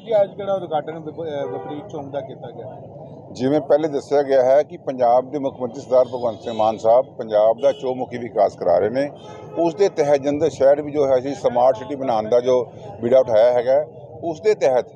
ਜੀ, ਅੱਜ ਜਿਹੜਾ ਉਦਘਾਟਨ ਵਿਪਰੀਤ ਚੌਂਕ ਦਾ ਕੀਤਾ ਗਿਆ? ਜਿਵੇਂ ਪਹਿਲੇ ਦੱਸਿਆ ਗਿਆ ਹੈ ਕਿ ਪੰਜਾਬ ਦੇ ਮੁੱਖ ਮੰਤਰੀ ਸਰਦਾਰ ਭਗਵੰਤ ਸਿੰਘ ਮਾਨ ਸਾਹਿਬ ਪੰਜਾਬ ਦਾ ਚੌਮੁਖੀ ਵਿਕਾਸ ਕਰਾ ਰਹੇ ਨੇ। ਉਸ ਦੇ ਤਹਿਤ ਜਲੰਧਰ ਸ਼ਹਿਰ ਵੀ ਜੋ ਹੈ ਸੀ ਸਮਾਰਟ ਸਿਟੀ ਬਣਾਉਣ ਦਾ ਜੋ ਬੀੜਾ ਉਠਾਇਆ ਹੈਗਾ, ਉਸ ਦੇ ਤਹਿਤ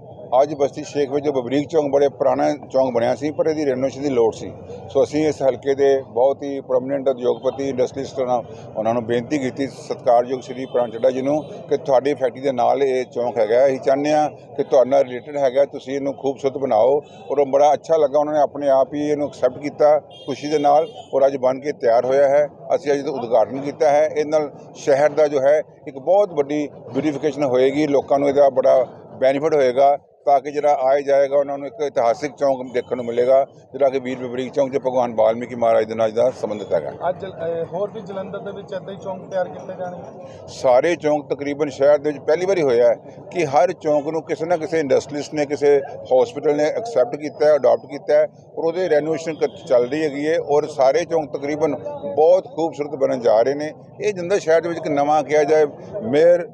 ਅੱਜ ਬਸਤੀ ਸ਼ੇਖ ਵਿੱਚ ਜੋ ਬਬਰੀਕ ਚੌਂਕ ਬੜੇ ਪੁਰਾਣਾ ਚੌਂਕ ਬਣਿਆ ਸੀ, ਪਰ ਇਹਦੀ ਰੈਨੋਵੇਸ਼ਨ ਦੀ ਲੋੜ ਸੀ। ਸੋ ਅਸੀਂ ਇਸ ਹਲਕੇ ਦੇ ਬਹੁਤ ਹੀ ਪ੍ਰੋਮਿਨੈਂਟ ਉਦਯੋਗਪਤੀ ਇੰਡਸਟਰੀਸਟ ਨਾਲ ਉਹਨਾਂ ਨੂੰ ਬੇਨਤੀ ਕੀਤੀ, ਸਤਿਕਾਰਯੋਗ ਸ਼੍ਰੀ ਪ੍ਰਾਣ ਚੱਡਾ ਜੀ ਨੂੰ, ਕਿ ਤੁਹਾਡੀ ਫੈਕਟਰੀ ਦੇ ਨਾਲ ਇਹ ਚੌਂਕ ਹੈਗਾ ਅਸੀਂ ਚਾਹੁੰਦੇ ਹਾਂ ਕਿ ਤੁਹਾਡਾ ਨਾਲ ਰਿਲੇਟਡ ਹੈਗਾ ਤੁਸੀਂ ਇਹਨੂੰ ਖੂਬਸੂਰਤ ਬਣਾਓ। ਔਰ ਉਹ ਬੜਾ ਅੱਛਾ ਲੱਗਾ, ਉਹਨਾਂ ਨੇ ਆਪਣੇ ਆਪ ਹੀ ਇਹਨੂੰ ਐਕਸੈਪਟ ਕੀਤਾ ਖੁਸ਼ੀ ਦੇ ਨਾਲ, ਔਰ ਅੱਜ ਬਣ ਕੇ ਤਿਆਰ ਹੋਇਆ ਹੈ। ਅਸੀਂ ਅੱਜ ਇਹਦਾ ਉਦਘਾਟਨ ਕੀਤਾ ਹੈ। ਇਹ ਨਾਲ ਸ਼ਹਿਰ ਦਾ ਜੋ ਹੈ, ਇੱਕ ਬਹੁਤ ਵੱਡੀ ਬਿਊਟੀਫਿਕੇਸ਼ਨ ਹੋਏਗੀ। ਲੋਕਾਂ ਨੂੰ ਇਹਦਾ ਬੜਾ ਬੈਨੀਫਿਟ ਹੋਏਗਾ। ਤਾਂ ਕਿ ਜਿਹੜਾ ਆਏ ਜਾਏਗਾ ਉਹਨਾਂ ਨੂੰ ਇੱਕ ਇਤਿਹਾਸਿਕ ਚੌਂਕ ਦੇਖਣ ਨੂੰ ਮਿਲੇਗਾ ਜਿਹੜਾ ਕਿ ਵੀਰ ਬਬਰੀਕ ਚੌਂਕ ਤੇ ਭਗਵਾਨ ਵਾਲਮੀਕੀ ਮਹਾਰਾਜ ਦੇ ਨਾਲ ਦਾ ਸੰਬੰਧਿਤ ਹੈਗਾ ਅੱਜ ਹੋਰ ਵੀ ਜਲੰਧਰ ਦੇ ਵਿੱਚ ਏਦਾਂ ਹੀ ਚੌਂਕ ਤਿਆਰ ਕੀਤੇ ਜਾਣਗੇ ਸਾਰੇ ਚੌਂਕ ਤਕਰੀਬਨ ਸ਼ਹਿਰ ਦੇ ਵਿੱਚ ਪਹਿਲੀ ਵਾਰੀ ਹੋਇਆ ਹੈ ਕਿ ਹਰ ਚੌਂਕ ਨੂੰ ਕਿਸੇ ਨਾ ਕਿਸੇ ਇੰਡਸਟਰੀਲਿਸਟ ਨੇ ਕਿਸੇ ਹਸਪੀਟਲ ਨੇ ਐਕਸੈਪਟ ਕੀਤਾ ਹੈ ਅਡਾਪਟ ਕੀਤਾ ਹੈ ਔਰ ਉਹਦੇ ਰੈਨੋਵੇਸ਼ਨ ਚੱਲ ਰਹੀ ਹੈਗੀ ਹੈ ਔਰ ਸਾਰੇ ਚੌਂਕ ਤਕਰੀਬਨ ਬਹੁਤ ਖੂਬਸੂਰਤ ਬਣਨ ਜਾ ਰਹੇ ਨੇ। ਇਹ ਜਲੰਧਰ ਸ਼ਹਿਰ ਦੇ ਵਿੱਚ ਇੱਕ ਨਵਾਂ ਕਿਹਾ ਜਾਏ ਮੇਅਰ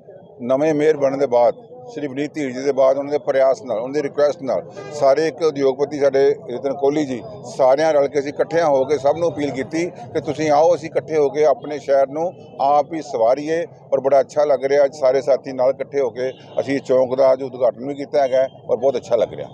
ਨਵੇਂ ਮੇਅਰ ਬਣਨ ਦੇ ਬਾਅਦ ਸ਼੍ਰੀ ਵਿਨੀਤ ਧੀਰ ਜੀ ਦੇ ਬਾਅਦ ਉਹਨਾਂ ਦੇ ਪ੍ਰਯਾਸ ਨਾਲ, ਉਹਨਾਂ ਦੀ ਰਿਕੁਐਸਟ ਨਾਲ ਸਾਰੇ ਇੱਕ ਉਦਯੋਗਪਤੀ ਸਾਡੇ ਰਤਨ ਕੋਹਲੀ ਜੀ, ਸਾਰਿਆਂ ਰਲ ਕੇ ਅਸੀਂ ਇਕੱਠਿਆਂ ਹੋ ਕੇ ਸਭ ਨੂੰ ਅਪੀਲ ਕੀਤੀ ਕਿ ਤੁਸੀਂ ਆਓ, ਅਸੀਂ ਇਕੱਠੇ ਹੋ ਕੇ ਆਪਣੇ ਸ਼ਹਿਰ ਨੂੰ ਆਪ ਹੀ ਸਵਾਰੀਏ ਔਰ ਬੜਾ ਅੱਛਾ ਲੱਗ ਰਿਹਾ, ਅੱਜ ਸਾਰੇ ਸਾਥੀ ਨਾਲ ਇਕੱਠੇ ਹੋ ਕੇ ਅਸੀਂ ਇਸ ਚੌਂਕ ਦਾ ਅੱਜ ਉਦਘਾਟਨ ਵੀ ਕੀਤਾ ਹੈਗਾ ਔਰ ਬਹੁਤ ਅੱਛਾ ਲੱਗ ਰਿਹਾ।